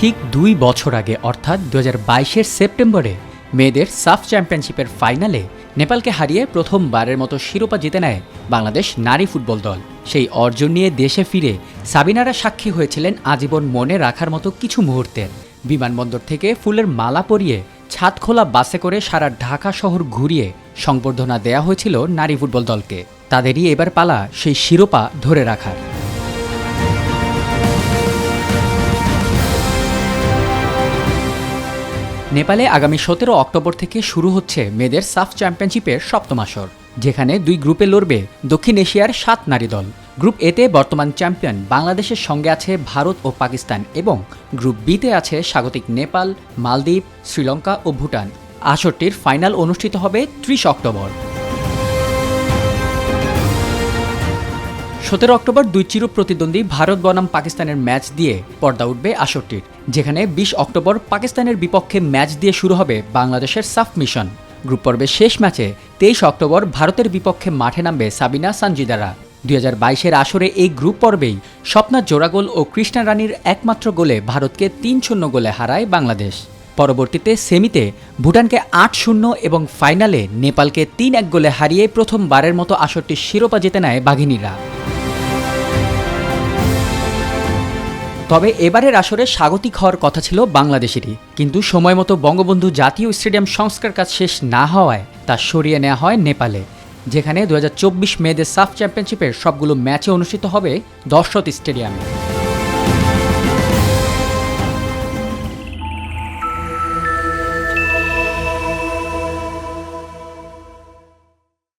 ঠিক দুই বছর আগে, অর্থাৎ দু হাজার বাইশের সেপ্টেম্বরে, মেয়েদের সাফ চ্যাম্পিয়নশিপের ফাইনালে নেপালকে হারিয়ে প্রথমবারের মতো শিরোপা জিতে নেয় বাংলাদেশ নারী ফুটবল দল। সেই অর্জন নিয়ে দেশে ফিরে সাবিনারা সাক্ষী হয়েছিলেন আজীবন মনে রাখার মতো কিছু মুহূর্তের বিমানবন্দর থেকে ফুলের মালা পরিয়ে ছাদ খোলা বাসে করে সারা ঢাকা শহর ঘুরিয়ে সংবর্ধনা দেয়া হয়েছিল নারী ফুটবল দলকে। তাদেরই এবার পালা সেই শিরোপা ধরে রাখার। নেপালে আগামী সতেরো অক্টোবর থেকে শুরু হচ্ছে মেয়েদের সাফ চ্যাম্পিয়নশিপের সপ্তম আসর, যেখানে দুই গ্রুপে লড়বে দক্ষিণ এশিয়ার সাত নারী দল। গ্রুপ এতে বর্তমান চ্যাম্পিয়ন বাংলাদেশের সঙ্গে আছে ভারত ও পাকিস্তান এবং গ্রুপ বিতে আছে স্বাগতিক নেপাল, মালদ্বীপ, শ্রীলঙ্কা ও ভুটান। আসরটির ফাইনাল অনুষ্ঠিত হবে ত্রিশ অক্টোবর। সতেরো অক্টোবর দুই চির প্রতিদ্বন্দ্বী ভারত বনাম পাকিস্তানের ম্যাচ দিয়ে পর্দা উঠবে আসরটির, যেখানে বিশ অক্টোবর পাকিস্তানের বিপক্ষে ম্যাচ দিয়ে শুরু হবে বাংলাদেশের সাফ মিশন। গ্রুপ পর্বের শেষ ম্যাচে তেইশ অক্টোবর ভারতের বিপক্ষে মাঠে নামবে সাবিনা সানজিদারা। দুই হাজার বাইশের আসরে এই গ্রুপ পর্বেই স্বপ্না জোড়াগোল ও কৃষ্ণা রানীর একমাত্র গোলে ভারতকে তিন শূন্য গোলে হারায় বাংলাদেশ। পরবর্তীতে সেমিতে ভুটানকে আট শূন্য এবং ফাইনালে নেপালকে তিন এক গোলে হারিয়ে প্রথমবারের মতো আসরটির শিরোপা জিতে নেয় বাঘিনীরা। তবে এবারের আসরে স্বাগতিক হওয়ার কথা ছিল বাংলাদেশেরই। কিন্তু সময় মতো বঙ্গবন্ধু জাতীয় স্টেডিয়াম সংস্কার কাজ শেষ না হওয়ায় তা সরিয়ে নেওয়া হয় নেপালে, যেখানে দু হাজার চব্বিশ মেয়েদের সাফ চ্যাম্পিয়নশিপের সবগুলো ম্যাচে অনুষ্ঠিত হবে দশরথ স্টেডিয়ামে।